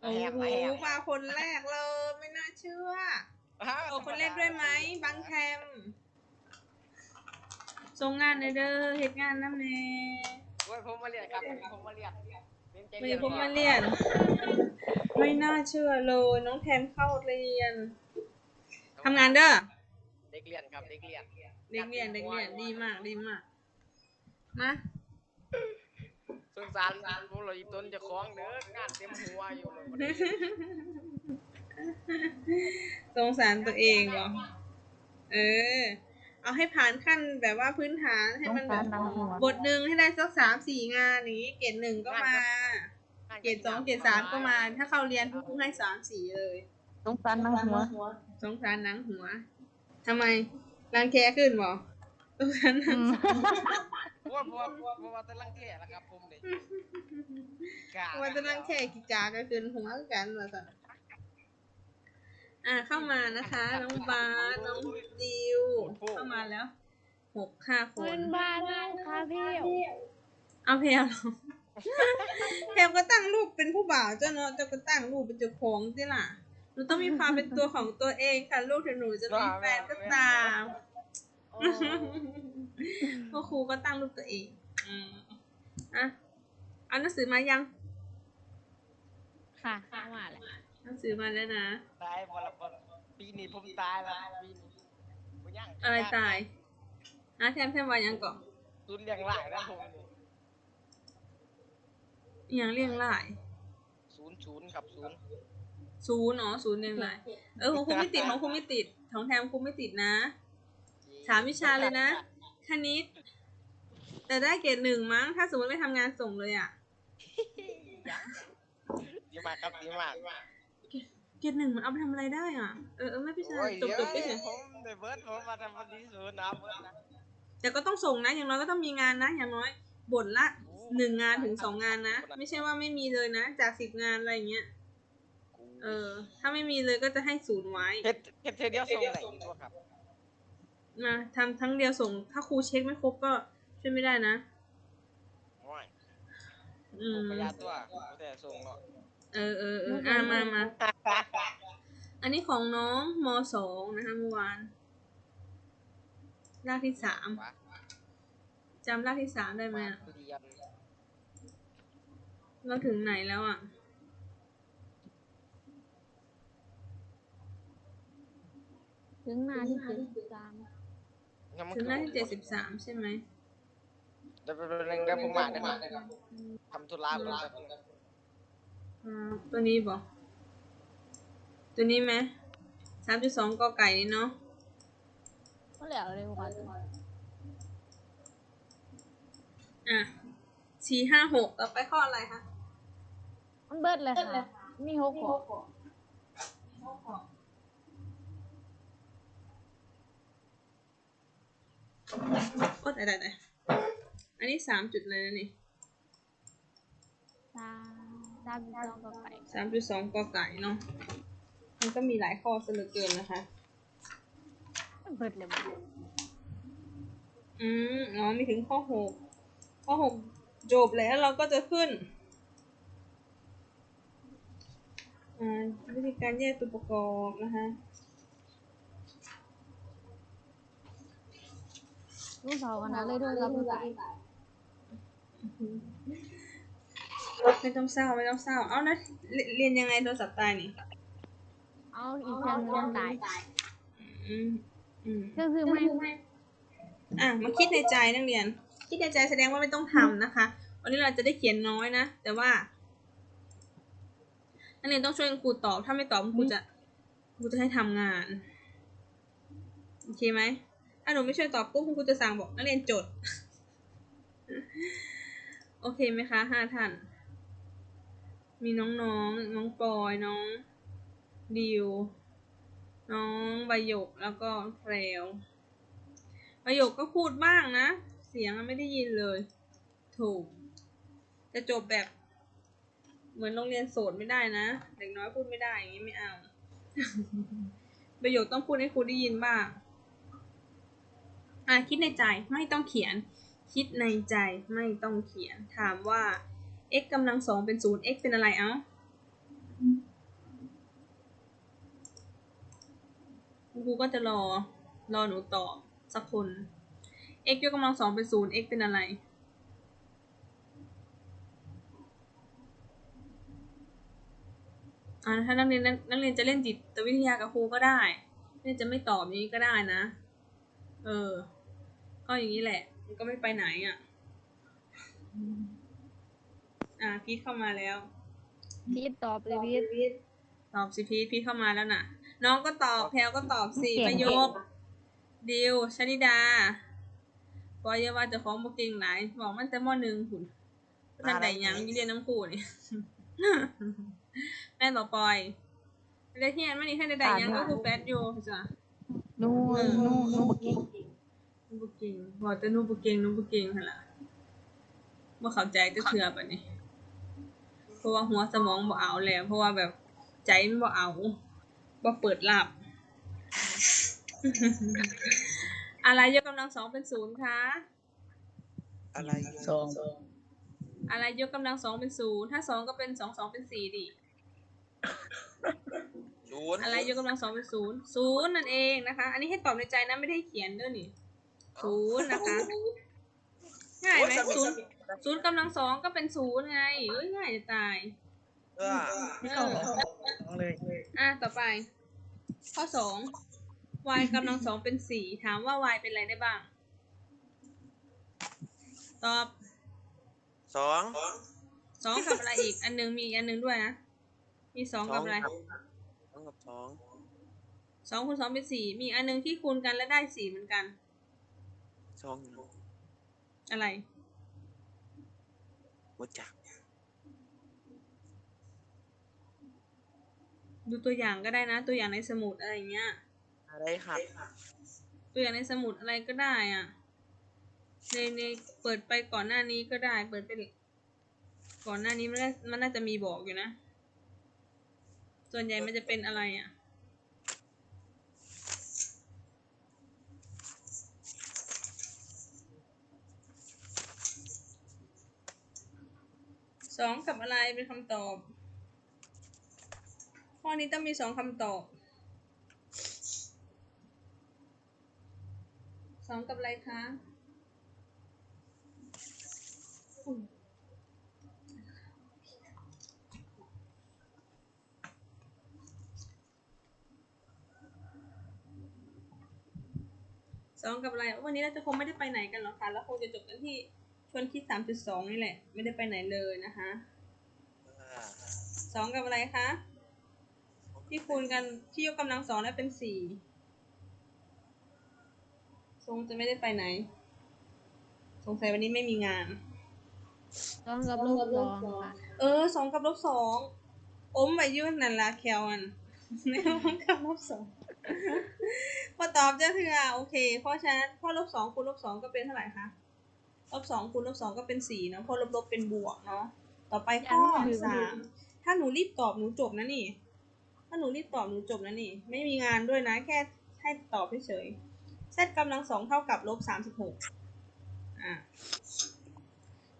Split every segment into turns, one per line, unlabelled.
โอ้โหมาคนแรกเลยไม่น่าเชื่อโอ้คนแรกด้วยไหมบังแคมส่งงานในเด้อเฮ็ดงานน้ำเน่
โอ้ยผมมาเรียนครับผมมาเรียนเรียนใจ
มี
เรียน
ผมมาเรียน ไม่น่าเชื่อเลยน้องแทนเข้าเรียนทำงานเด้อ
เด็กเรียนครับเด็กเรียน
เด็กเรียนเด็กเรียนดีมากดีมากมา
สงสารผมเลยต้นจะคล้องเด้องานเต็มหัวอยู่เลย
สงสารตัวเองเหรอ เออ เอาให้ผ่านขั้นแบบว่าพื้นฐานให้มันแบบบทหนึ่งให้ได้สักสามสี่งานอย่างนี้ เกรดหนึ่งก็มา เกรดสองเกรดสามก็มา ถ้าเข้าเรียนปุ๊บให้สามสี่เลย
สงสารนางหัว
สงสารหนังหัวทำไมรังแคขึ้นบ่สงสารหนัง
เพราะว่าเพราะว่าเพราะว่าเพราะว่าแต่ลังเทแล้วครับผมเลยกล้า
ว่าจะรังแคกิจาก็ขึ้นหัวคือกันว่าสันอ่าเข้ามานะคะ น้องบาสน้องดิวเข้ามาแล้วหกห้าค
ปื
น
นบ้านค่ะพี่
เอาเพลเหรอเพลก็ตั้งรูปเป็นผู้บ่าวเจ้าเนาะเจ้าก็ตั้งรูปเป็นเจ้าของสิล่ะหนูต้องมีความเป็นตัวของตัวเองค่ะลูกถึงหนูจะมีแฟนก็ตาม
โอ้
พ่อครูก็ตั้งรูปตัวเองอืมอะเอาหนังสือมายัง
ค่ะเข้ามาแล้ว
หนังสือมาแล้วนะ
ตายบ่ละบ่ปีนี้ผมตายแล้วปีนี้บ่ยัง
อะไรตายอะแทมแทมว่ายังก่อน
ตุนเลี้ยงหลายแล้วผมนี่
อหย่างเรียงหลาย
ศูนย์ศูนย์ครับศูนย์
ศูนย์เนาะศูนย์เรียงหลาย เออของครูไม่ติดของครูไม่ติดของแทมครูไม่ติดนะ สามวิชาเลยนะ คณิต แต่ได้เกรดหนึ่งมั้ง ถ้าสมมติไม่ทำงานส่งเลยอะ
ดีมากครับดีมาก
เกรดหนึ่งมันเอาไปทำอะไรได้อะ เออเออไม่เป็นไร
โอ้ย
จบจบไปเฉย
ผมได้เบิร์ดผมมาทำวันที่ศูนย์นะเบิร์ดนะ
แต่ก็ต้องส่งนะ อย่างน้อยก็ต้องมีงานนะ อย่างน้อยบทละหนึ่งงานถึงสองงานนะ ไม่ใช่ว่าไม่มีเลยนะ จากสิบงานอะไรอย่างเงี้ย เออ ถ้าไม่มีเลยก็จะให้ศูนย์ไว้
เฮ็ดเฮ็ดเทเดียวส่งไหนตัวครับ
มาทำทั้งเดียวส่ง ถ้าครูเช็คไม่ครบก็ช่วยไม่ได้นะ
โอ้ย
อื
ผม
ม
ประหยัดตัวแต่ส่งเนาะ
เออเออเอออ่ามามา อันนี้ของน้องมสองนะคะเมื่อวานรากที่สามจำรากที่สามได้ไหม
มา
อะ
เรียน
เราถึงไหนแล้วอะ
ถึงหน้าที่เจ็ดสิบสาม
ยังมัน
ถึงหน้าที่เจ็ดสิบสามใช่ไหม
เดี๋ยวเป็นเรื่องเดี๋ยวผมมาเดี๋ยวผมทำธุระก่อนแป๊บนึง
อ่าตัวนี้บอกตัวนี้ไหมสามจุดสองกอไก่นี่เนาะ
ก็แล้วเร็วกว่า
อะสี่ห้าหกต่อไปข้ออะไรคะ
มันเบิดเลยค่ะ มีหกข้อ
โอ้แต่แต่แต่อันนี้สามจุดเลยนะนี่
สามสามสองก็ไป
สามจุดสองกอไก่เนาะมันก็มีหลายข้อซะเหลือเกินนะคะ
มันเบิดเลยบ่
อืมอ๋อมีถึงข้อหกข้อหกจบแล้วเราก็จะขึ้นอ่าวิธีการแยกตัวประกอบนะคะ
ลูกสาวกันนะเลยด้วยกับลูกสาว
ไม่ต้องเศร้าไม่ต้องเศร้า เอานะเรเรียนยังไงโทรศัพท์ตายนี่
เอาอีกเครื่องนึงตาย
อืมอืม
ก็คือไม่
อะมาคิดในใจนักเรียน คิดในใจแสดงว่าไม่ต้องทำนะคะ วันนี้เราจะได้เขียนน้อยนะ แต่ว่า นักเรียนต้องช่วยครูตอบ ถ้าไม่ตอบครูจะครูจะให้ทำงาน โอเคไหม ถ้าหนูไม่ช่วยตอบปุ๊บคุณครูจะสั่งบอกนักเรียนจด โอเคไหมคะห้าท่าน มีน้องๆน้องปอยน้องดิว น้องใบหยกแล้วก็แพรวใบหยกก็พูดบ้างนะ เสียงไม่ได้ยินเลย ถูก จะจบแบบ เหมือนโรงเรียนโสดไม่ได้นะ เด็กน้อยพูดไม่ได้อย่างนี้ไม่เอา ประโยคต้องพูดให้ครูได้ยินบ้าง อะคิดในใจไม่ต้องเขียน คิดในใจไม่ต้องเขียน ถามว่า x กำลังสองเป็นศูนย์ x เป็นอะไรเอ้าครูก็จะรอรอหนูตอบสักคน x ยกกำลังสองเป็นศูนย์ x เป็นอะไร อ่าถ้านักเรียนนักเรียนจะเล่นจิตวิทยากับครูก็ได้เรียนจะไม่ตอบนี้ก็ได้นะ เออ ก็อย่างนี้แหละ มันก็ไม่ไปไหนอะ อ่าพีทเข้ามาแล้ว
พีทตอบเลยพีท
ตอบสิพีทพีทเข้ามาแล้วน่ะ น้องก็ตอบแพลวก็ตอบสิ
เก่ง
ประโยคดิวชนิดาปอยอยาว่าเจะของบเก่งหลายบอกมันแต่มหนึ่งหุ่นทันใดหยังอยี่เรียนน้ำกูนี่แม่ต่อปอยเรียนที่อันมันนี่ท่านใดๆหยังก็คือแฟดอยู่จ้ะ
นู่นนู่นนู่นบ่เก่ง
นูบุเก่งบอกแต่นูบุเก่งนูบุเก่งหั่นล่ะบ่เข้าใจจะเถื่อแบบนี้ เพราะว่าหัวสมองบ่เอาแล้ว เพราะว่าแบบใจมันบ่เอาบ่เปิดรับ อะไรยกกำลังสองเป็นศูนย์คะ
อะไร
สอง
อะไรยกกำลังสองเป็นศูนย์ถ้าสองก็เป็นสองสองเป็นสี่ดิ
ศูนย์
อะไรยกกำลังสองเป็นศูนย์ศูนย์นั่นเองนะคะ อันนี้ให้ตอบในใจนะไม่ได้ให้เขียนด้วยนี่ ศูนย์นะคะ ง่ายไหมศูนย์ศูนย์กำลังสองก็เป็นศูนย์ไงเอ้ยง่ายจะตาย
เออ
เออ
สองเลย
อะต่อไป ข้อสอง y กำลังสองเป็นสี่ถามว่า y เป็นอะไรได้บ้าง ตอบ
สอง
สองกับอะไรอีก อันหนึงมีอีกอันหนึงด้วยนะ มีสองกับอะไร
สองกับสอง
สองคูณสองเป็นสี่มีอันหนึงที่คูณกันและได้สี่เหมือนกัน
สอง
อะไร
หัวจัก
ดูตัวอย่างก็ได้นะ ตัวอย่างในสมุดอะไรอย่างเงี้ย
อะไรหัก
ตัวอย่างในสมุดอะไรก็ได้อะในในเปิดไปก่อนหน้านี้ก็ได้ เปิดไปก่อนหน้านี้มันน่ามันน่าจะมีบอกอยู่นะ ส่วนใหญ่มันจะเป็นอะไรอะ สองกับอะไรเป็นคำตอบ ข้อนี้ต้องมีสองคำตอบสองกับอะไรคะสองกับอะไร วันนี้เราจะคงไม่ได้ไปไหนกันหรอกค่ะ แล้วคงจะจบกันที่ ชวนคิดสามจุดสองนี่แหละ ไม่ได้ไปไหนเลยนะคะ
เออ
สองกับอะไรคะ ที่คูณกันที่ยกกำลังสองได้เป็นสี่ทรงจะไม่ได้ไปไหน สงสัยวันนี้ไม่มีงาน
สองกับลบสองค่ะ
เออสองกับลบสองอมไปอยุ่นนั่นละแคลอันในสองกับลบสองพอตอบจะเถื่อโอเค เพราะฉะนั้นพอลบสองคูณลบสองก็เป็นเท่าไหร่คะ ลบสองคูณลบสองก็เป็นสี่เนาะพอลบลบเป็นบวกเนาะต่อไปข้อสามถ้าหนูรีบตอบหนูจบนะนี่ ถ้าหนูรีบตอบหนูจบนะนี่ ไม่มีงานด้วยนะแค่ให้ตอบเฉยๆ z กำลังสองเท่ากับลบสามสิบหกอะ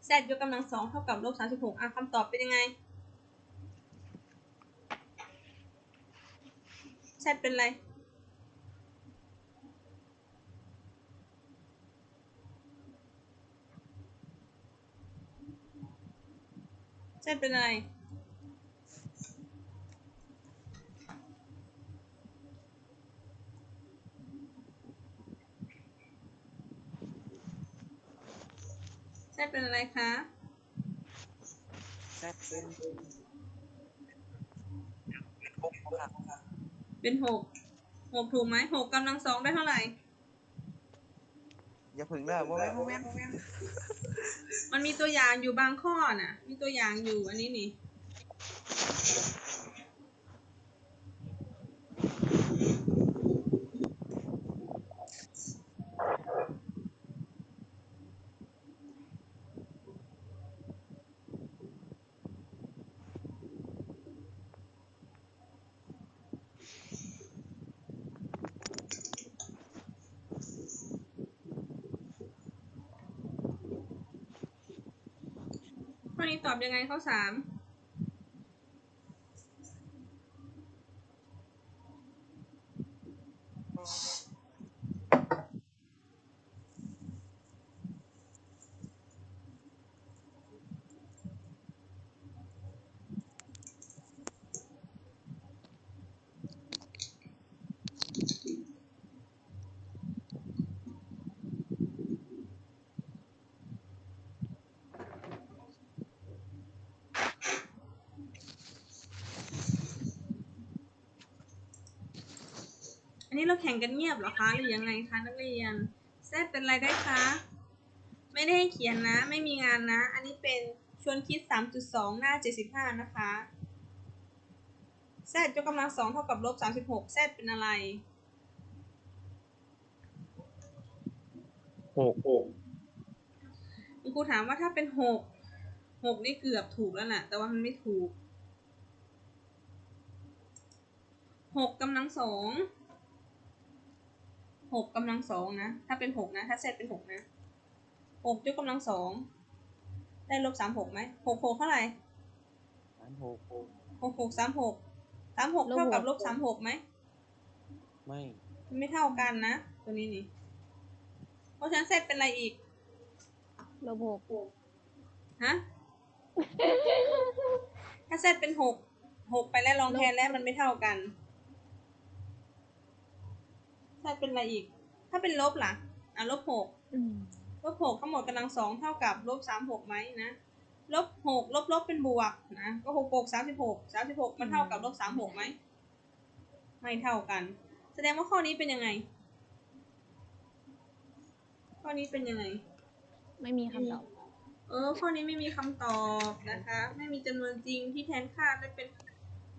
z ยกกำลังสองเท่ากับลบสามสิบหกอะคำตอบเป็นยังไง z เป็นอะไร z เป็นอะไร z เป็นอะไรคะ
แซดเป็นหกครับ
เป็นหกหกถูกไหมหกกำลังสองได้เท่าไหร่
อย่าพึ่งนะโมเมนต์โมเมนต์
มันมีตัวอย่างอยู่บางข้อน่ะ มีตัวอย่างอยู่อันนี้นี่ ตอบยังไงข้อสาม นนี้เราแข่งกันเงียบเหรอคะหรือยังไงคะนักเรียนแซดเป็นอะไรได้คะไม่ได้ให้เขียนนะ ไม่มีงานนะ อันนี้เป็นชวนคิด 3.2 หน้า 75 นะคะแซดยกกำลังสองเท่ากับลบ 36แซดเป็นอะไร
หกหก
คุณครูถามว่าถ้าเป็น6 6นี่เกือบถูกแล้วนะแต่ว่ามันไม่ถูก6กำลังสอง หกกำลังสองนะ ถ้าเป็นหกนะ ถ้าเซตเป็นหกนะหกยกกำลังสอง ได้ลบสามหกไหมหกหกเท่าไหร่
สามหกหก
หกหกสามหกสามหกเท่ากับลบสามหกไหม
ไม่
มันไม่เท่ากันนะ ตัวนี้นี่ เพราะฉะนั้นเซตเป็นอะไรอีก
ลบหก
ฮะ ถ้าเซตเป็นหกหกไปแล้วลองแทนแล้วมันไม่เท่ากัน เซตเป็นอะไรอีก ถ้าเป็นลบล่ะ อะลบหก
อืม
ลบหกทั้งหมดกำลังสองเท่ากับลบสามหกไหมนะลบหกลบลบเป็นบวกนะก็หกหกสามสิบหกสามสิบหกมันเท่ากับลบสามหกไหมไม่เท่ากัน แสดงว่าข้อนี้เป็นยังไง ข้อนี้เป็นยังไง
ไม่มีคำตอบ
เออ ข้อนี้ไม่มีคำตอบนะคะ ไม่มีจำนวนจริงที่แทนค่าได้เป็น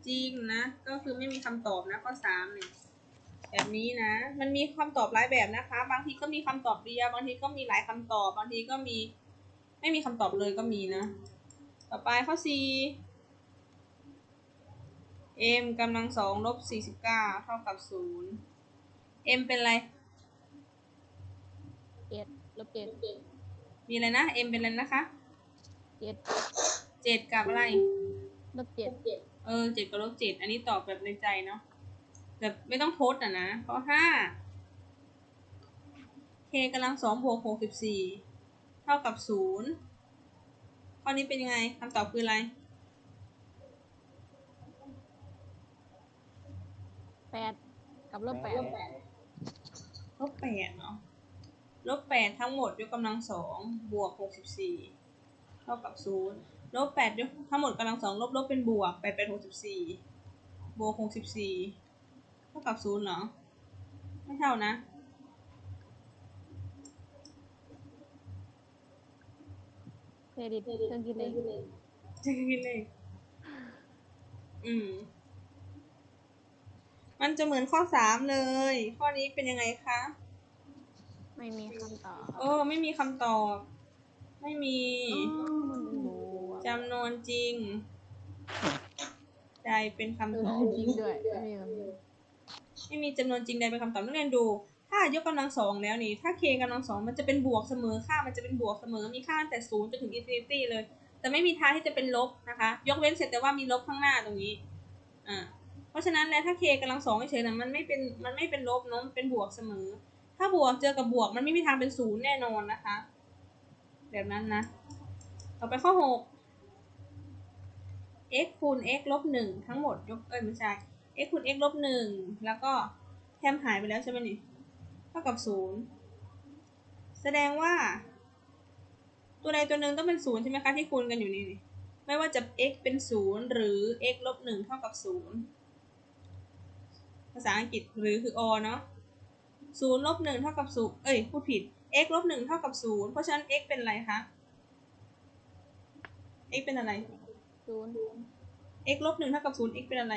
จริงนะ ก็คือไม่มีคำตอบนะข้อสามเนี่ย แบบนี้นะ มันมีคำตอบหลายแบบนะคะ บางทีก็มีคำตอบเดียว บางทีก็มีหลายคำตอบ บางทีก็มี ไม่มีคำตอบเลยก็มีนะ ต่อไปข้อสี่ m กำลังสองลบสี่สิบเก้าเท่ากับศูนย์ m เป็นอะไร
เจ็ดลบเจ็ด
มีอะไรนะ m เป็นอะไรนะคะ
เจ็ด
เจ็ดกับอะไร
ลบเจ็ด
เออเจ็ดกับลบเจ็ดอันนี้ตอบแบบในใจเนาะ แบบไม่ต้องทดอะนะ เพราะห้า k กำลังสองบวกหกสิบสี่เท่ากับศูนย์ข้อนี้เป็นยังไงคำตอบคืออะไร
แปดกับลบแปด
ลบแปดเนาะลบแปดทั้งหมดยกกำลังสองบวกหกสิบสี่เท่ากับศูนย์ลบแปดยกทั้งหมดกำลังสองลบลบเป็นบวกแปดเป็นหกสิบสี่บวกหกสิบสี่เท่ากับศูนย์เหรอ ไม่เท่านะ
เครดิตเครื่องคิดเลข
จะคิดเลขอืม มันจะเหมือนข้อสามเลย ข้อนี้เป็นยังไงคะ
ไม่มีคำตอบ
โอ้ไม่มีคำตอบ ไม่มี
อ๋อมันเป็นบวก
จำนวนจริงใดเป็นคำ
เอ
ต
อ
อบ
จริงด้วยไม่มีคำตอบ
ไม่มีจำนวนจริงใดเป็นคำตอบนักเรียนดู ถ้ายกกำลังสองแล้วนี่ ถ้า k กำลังสองมันจะเป็นบวกเสมอค่ามันจะเป็นบวกเสมอ มีค่าตั้งแต่ศูนย์จนถึงอินฟินิตี้เลย แต่ไม่มีทางที่จะเป็นลบนะคะ ยกเว้นเสร็จแต่ว่ามีลบข้างหน้าตรงนี้ อ่า เพราะฉะนั้นแล้วถ้า k กำลังสองเฉยๆนะมันไม่เป็น มันไม่เป็นลบเนาะมันเป็นบวกเสมอ ถ้าบวกเจอกับบวกมันไม่มีทางเป็นศูนย์แน่นอนนะคะ แบบนั้นนะ ต่อไปข้อหก x คูณ x ลบหนึ่งทั้งหมดยกเอ้ยไม่ใช่ x คูณ x ลบหนึ่งแล้วก็แทมหายไปแล้วใช่ไหมนี่เท่ากับศูนย์แสดงว่า ตัวใดตัวหนึ่งต้องเป็นศูนย์ใช่ไหมคะที่คูณกันอยู่นี่นี่ไม่ว่าจะ x เป็นศูนย์หรือ x ลบหนึ่งเท่ากับศูนย์ภาษาอังกฤษหรือคือ or เนาะศูนย์ลบหนึ่งเท่ากับศูนย์เอ้ยพูดผิด x ลบหนึ่งเท่ากับศูนย์เพราะฉะนั้น x เป็นอะไรคะ x เป็นอะไร
ศูนย์
x ลบหนึ่งเท่ากับศูนย์ x เป็นอะไร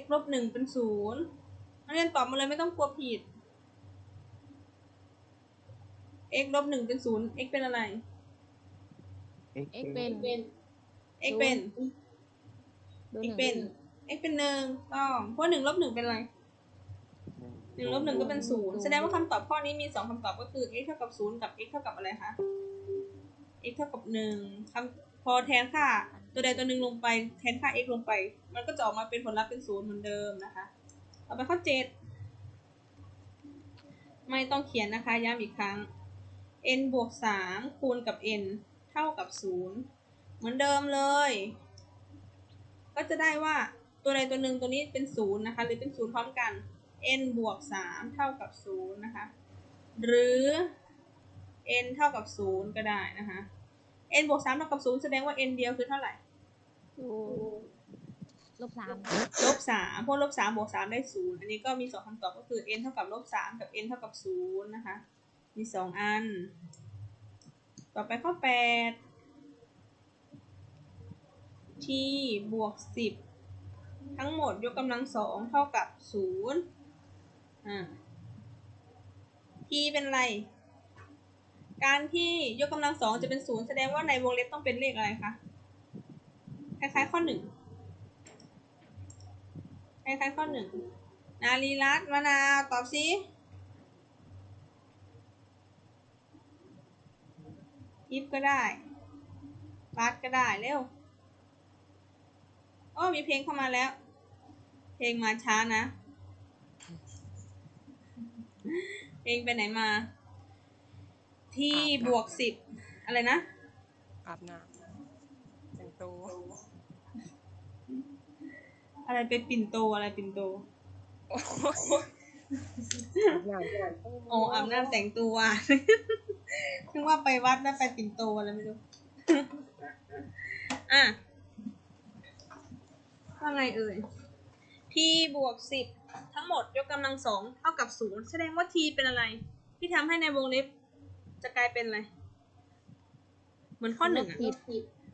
x ลบหนึ่งเป็นศูนย์นักเรียนตอบมาเลยไม่ต้องกลัวผิด x ลบหนึ่งเป็นศูนย์ x เป็นอะไร
เอ็กเป็น
x เป็น
ดู
x
หนึ่ง
เป็น x เป็นหนึ่งต้องเพราะหนึ่งลบหนึ่งเป็นอะไรหนึ่งลบหนึ่งก็เป็นศูนย์แสดงว่าคำตอบข้อนี้มีสองคำตอบก็คือ x เท่ากับศูนย์กับ x เท่ากับอะไรคะ x เท่ากับหนึ่งคำพอแทนค่า ตัวใดตัวหนึ่งลงไปแทนค่า x ลงไป มันก็จะออกมาเป็นผลลัพธ์เป็นศูนย์เหมือนเดิมนะคะ ต่อไปข้อเจ็ดไม่ต้องเขียนนะคะ ย้ำอีกครั้ง n บวกสามคูณกับ n เท่ากับศูนย์เหมือนเดิมเลย ก็จะได้ว่าตัวใดตัวหนึ่งตัวนี้เป็นศูนย์นะคะ หรือเป็นศูนย์พร้อมกัน n บวกสามเท่ากับศูนย์นะคะ หรือ n เท่ากับศูนย์ก็ได้นะคะ n บวกสามเท่ากับศูนย์แสดงว่า n เดียวคือเท่าไหร่
อยู่ลบสาม
ลบสามพราะลบสามบวกสามได้ศูนย์อันนี้ก็มีสองคำตอบก็คือ n เท่ากับลบสามกับ n เท่ากับศูนย์นะคะ มีสองอัน ต่อไปข้อแปด t บวกสิบทั้งหมดยกกำลังสองเท่ากับศูนย์อ่า t เป็นอะไร การที่ยกกำลังสองจะเป็นศูนย์แสดงว่าในวงเล็บต้องเป็นเลขอะไรคะ คล้ายๆข้อหนึ่งคล้ายๆข้อหนึ่งนารีรัตมะนาวตอบสิยิบก็ได้รัดก็ได้เร็ว โอ้มีเพลงเข้ามาแล้ว เพลงมาช้านะ เพลงไปไหนมา ที่บวกสิบอะไรนะ
อาบน้ำแต่งตัว
อะไรไปปิ่นโตอะไรปิ่นโต
อาบน้ำ
โอ้อาบน้ำแต่งตัวนึกว่าไปวัดแล้วไปปิ่นโตอะไรไม่รู้อะว่าไงเอ่ย t บวกสิบทั้งหมดยกกำลังสองเท่ากับศูนย์แสดงว่า t เป็นอะไร ที่ทำให้ในวงเล็บจะกลายเป็นอะไร เหมือนข้อหนึ่งอะ
ผิด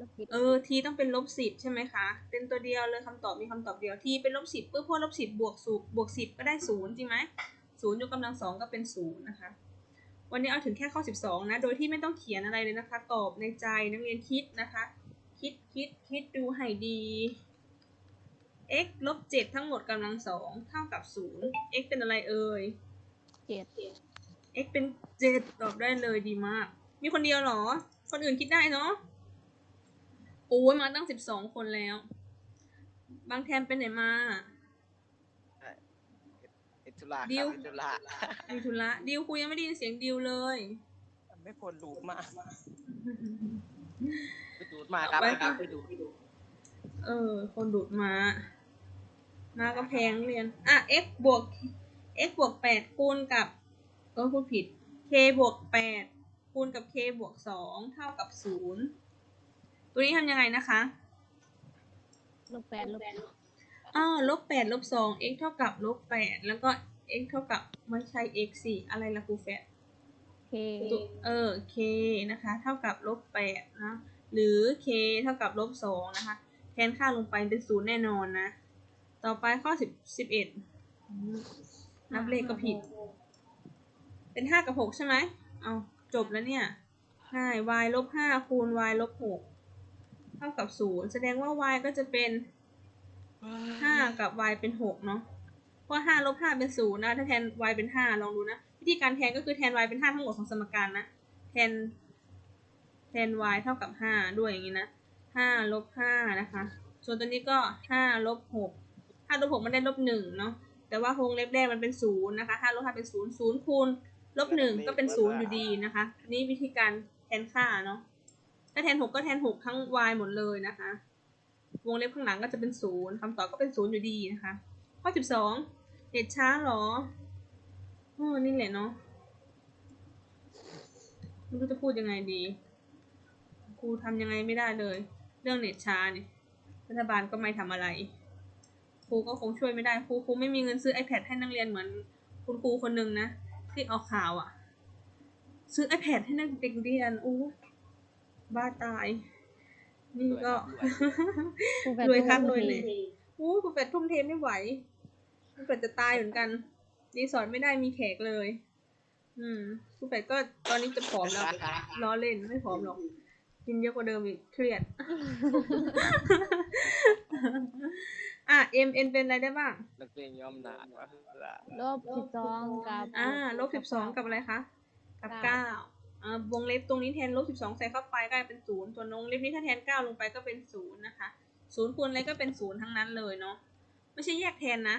ลบผิด
เออ t ต้องเป็นลบสิบใช่ไหมคะ เป็นตัวเดียวเลยคำตอบมีคำตอบเดียว t เป็นลบสิบเพื่อพวกลบสิบบวกสูบบวกสิบก็ได้ศูนย์จริงไหมศูนย์ยกกำลังสองก็เป็นศูนย์นะคะ วันนี้เอาถึงแค่ข้อสิบสองนะ โดยที่ไม่ต้องเขียนอะไรเลยนะคะ ตอบในใจนักเรียนคิดนะคะ คิดคิดคิดดูให้ดี x ลบเจ็ดทั้งหมดกำลังสองเท่ากับศูนย์ x เป็นอะไรเอ่ย
เจ็ด
x เป็นเจ็ดตอบได้เลยดีมาก มีคนเดียวเหรอ คนอื่นคิดได้เนาะ โอ้ยมาตั้งสิบสองคนแล้ว บางแทนเป็นไหนมา
อิทุลา
ดิ
ควรับอิทุลา
ดิวธุระดิวคุยยังไม่ได้ยินเสียงดิวเลย
ไม่ควรดูดมาไปดูดมาครับ
ไป
ไป
ค่ะ
ไปดูด
เออ คนดูดมา มาก็แพงเรียน อะ x บวก x บวกแปดคูณกับเออพูดผิด k บวกแปดคูณกับ k บวกสองเท่ากับศูนย์ ตัวนี้ทำยังไงนะคะ
ลบแปดลบ
อ่าลบแปดลบสอง x เท่ากับลบแปดแล้วก็ x เท่ากับไม่ใช่ x สี่อะไรละครูแฟด
เค
ตัวเออ k นะคะ เท่ากับลบแปดนะ หรือ k เท่ากับลบสองนะคะ แทนค่าลงไปเป็นศูนย์แน่นอนนะ ต่อไปข้อสิบสิบเอ็ดนับเลขก็ผิด เป็นห้ากับหกใช่ไหม เอาจบแล้วเนี่ยง่าย y ลบห้าคูณ y ลบหกเท่ากับศูนย์แสดงว่า y ก็จะเป็นห้ากับ y เป็นหกเนาะเพราะห้าลบห้าเป็นศูนย์นะถ้าแทน y เป็นห้าลองดูนะ วิธีการแทนก็คือแทน y เป็นห้าทั้งหมดของสมการนะแทนแทน y เท่ากับห้าด้วยอย่างนี้นะห้าลบห้านะคะ ส่วนตัวนี้ก็ห้าลบหกห้าลบหกมันได้ลบหนึ่งเนาะแต่ว่าวงเล็บแรกมันเป็นศูนย์นะคะห้าลบห้าเป็นศูนย์ศูนย์คูณลบหนึ่งก็เป็นศูนย์อยู่ดีนะคะ นี่วิธีการแทนค่าเนาะ ถ้าแทนหกก็แทนหกทั้ง y หมดเลยนะคะ วงเล็บข้างหลังก็จะเป็นศูนย์คำตอบก็เป็นศูนย์อยู่ดีนะคะ ข้อสิบสองเน็ตช้าเหรอโอ้นี่แหละเนาะไม่รู้จะพูดยังไงดี ครูทำยังไงไม่ได้เลย เรื่องเน็ตช้าเนี่ยรัฐบาลก็ไม่ทำอะไร ครูก็คงช่วยไม่ได้ครูครูไม่มีเงินซื้อ iPad ให้นักเรียนเหมือนคุณครูคนหนึ่งนะที่ออกข่าวอะ่ะ ซื้อ iPad ให้นักเด็กเรียนอู้ บ้าตาย นี่ก็
ครูแฟด
รวยครับ
ทุ่ม
รวย
เท
เลยอู้คุณเป็ดทุ่มเทไม่ไหวคุณเป็ดจะตายเหมือนกันรีสอร์ทไม่ได้มีแขกเลย อืมคุณเป็ดก็ตอนนี้จะผอมแล้วล้อเล่นไม่ผอมหรอก กินเยอะกว่าเดิมอีกเครียด อะ M N เป็นอะไรได้บ้าง
นักเรียนยอมหนาว่า
ลบสิบสองกับ
อ่าลบสิบสองกับอะไรคะ กับเก้าอ่า วงเล็บตรงนี้แทนลบสิบสองใส่เข้าไปก็เป็นศูนย์ส่วนวงเล็บนี้ถ้าแทนเก้าลงไปก็เป็นศูนย์นะคะศูนย์คูณอะไรก็เป็นศูนย์ทั้งนั้นเลยเนาะไม่ใช่แยกแทนนะ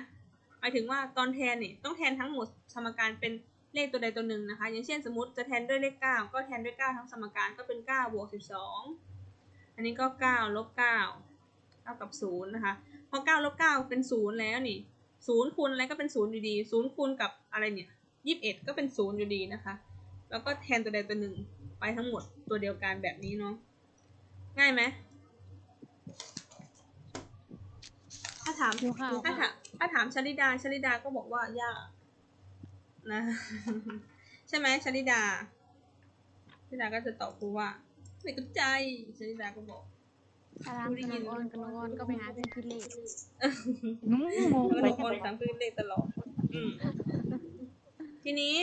หมายถึงว่าตอนแทนเนี่ยต้องแทนทั้งหมดสมการเป็นเลขตัวใดตัวหนึ่งนะคะ อย่างเช่นสมมติจะแทนด้วยเลขเก้าก็แทนด้วยเก้าทั้งสมการก็เป็นเก้าบวกสิบสองอันนี้ก็เก้าลบเก้าเท่ากับศูนย์นะคะพอเก้าลบเก้าเป็นศูนย์แล้วนี่ศูนย์คูณอะไรก็เป็นศูนย์อยู่ดีศูนย์คูณกับอะไรเนี่ยยี่สิบเอ็ดก็เป็นศูนย์อยู่ดีนะคะ แล้วก็แทนตัวใดตัวหนึ่งไปทั้งหมดตัวเดียวกันแบบนี้เนาะง่ายไหมถ้าถาม
หิวข้าว
ถ้าถามถ้าถามชลิดาชลิดาก็บอกว่ายากนะ ใช่ไหมชลิดาชลิดาก็จะตอบครูว่าไม่เข้าใจชลิดาก็บอก
ถ้าถามกนกอนกนกอนก็ไปหาเพื่อนคิดเลข
แล้วบางคนถามคือเลขตลอดอืมทีนี้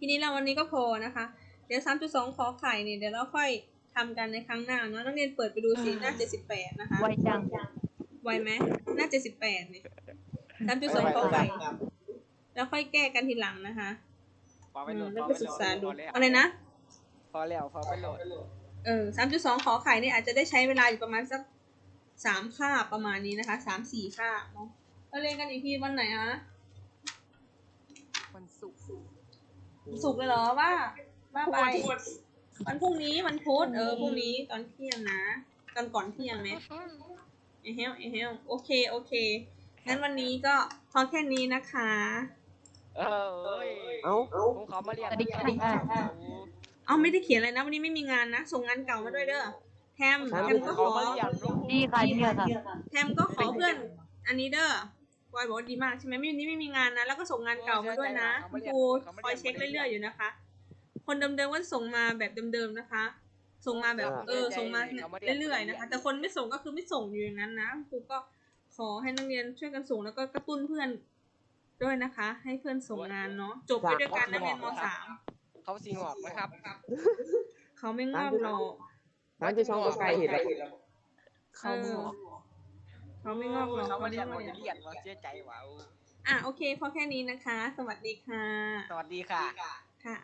ทีนี้เราวันนี้ก็พอนะคะ เดี๋ยวสามจุดสองขอไข่เนี่ยเดี๋ยวเราค่อยทำกันในครั้งหน้าเนาะนักเรียนเปิดไปดูสิหน้าเจ็ดสิบแปดนะคะ
ไวจัง
ไวไหมหน้าเจ็ดสิบแปดเนี่ยสามจุดสองขอไข่แล้วค่อยแก้กันทีหลังนะคะ
พอไป
อื
โหล
ม
ด
แล้ว
พอ
ไป
ไป
ศึกษาดู
โหลด
อะไรนะ
พอแล้วพอไปโหลด
เออสามจุดสองขอไข่เนี่ยอาจจะได้ใช้เวลาอยู่ประมาณสักสามคาบประมาณนี้นะคะสามสี่คาบเนาะเราเรียนกันอีกทีวันไหนฮะ
วันศุกร์
สุกร์เลยเหรอว่าว่าไป วันพรุ่งนี้วันพุธเออพรุ่งนี้ตอนเที่ยงนะตอนก่อนเที่ยงไหมเอเฮลเอเฮลโอเคโอเคงั้นวันนี้ก็พอแค่นี้นะคะ
เออเอ้ย
เอ้า
ผมขอมาเรียน
สวัสดีค่ะ
เอาไม่ได้เขียนอะไรนะวันนี้ไม่มีงานนะส่งงานเก่ามาด้วยเด้อแทม
ผม
แทมก็ขอ
มาเรียนลูก
ดีค่ะดีค่ะ
แทมก็ขอเพื่อนอันนี้เด้อ บอยบอกว่าดีมากใช่ไหมไม่วันนี้ไม่มีงานนะ แล้วก็ส่งงานเก่ามาด้วยนะคุณครูคอยเช็คเรื่อยๆอยู่นะคะ คนเดิมๆก็ส่งมาแบบเดิมๆนะคะ ส่งมาแบบเออส่งมาเรื่อยๆนะคะ แต่คนไม่ส่งก็คือไม่ส่งอยู่อย่างนั้นนะครูก็ขอให้นักเรียนช่วยกันส่งแล้วก็กระตุ้นเพื่อนด้วยนะคะ ให้เพื่อนส่งงานเนาะจบไปด้วยกันนักเรียนมสาม
เขาสิงออกนะครับ
เขาไม่งอกหรอก
สามจุดสองก็ไกลเห็นแล้ว
เออ เขาไม่งอกหรอก
เขามา
เขา
เรียน
ไม่
มา
งอก
เรียนมาเสียใจว่ะ
อะโอเคพอแค่นี้นะคะ สวัสดีค่ะ
สวัสดีค่ะ
ค่ะ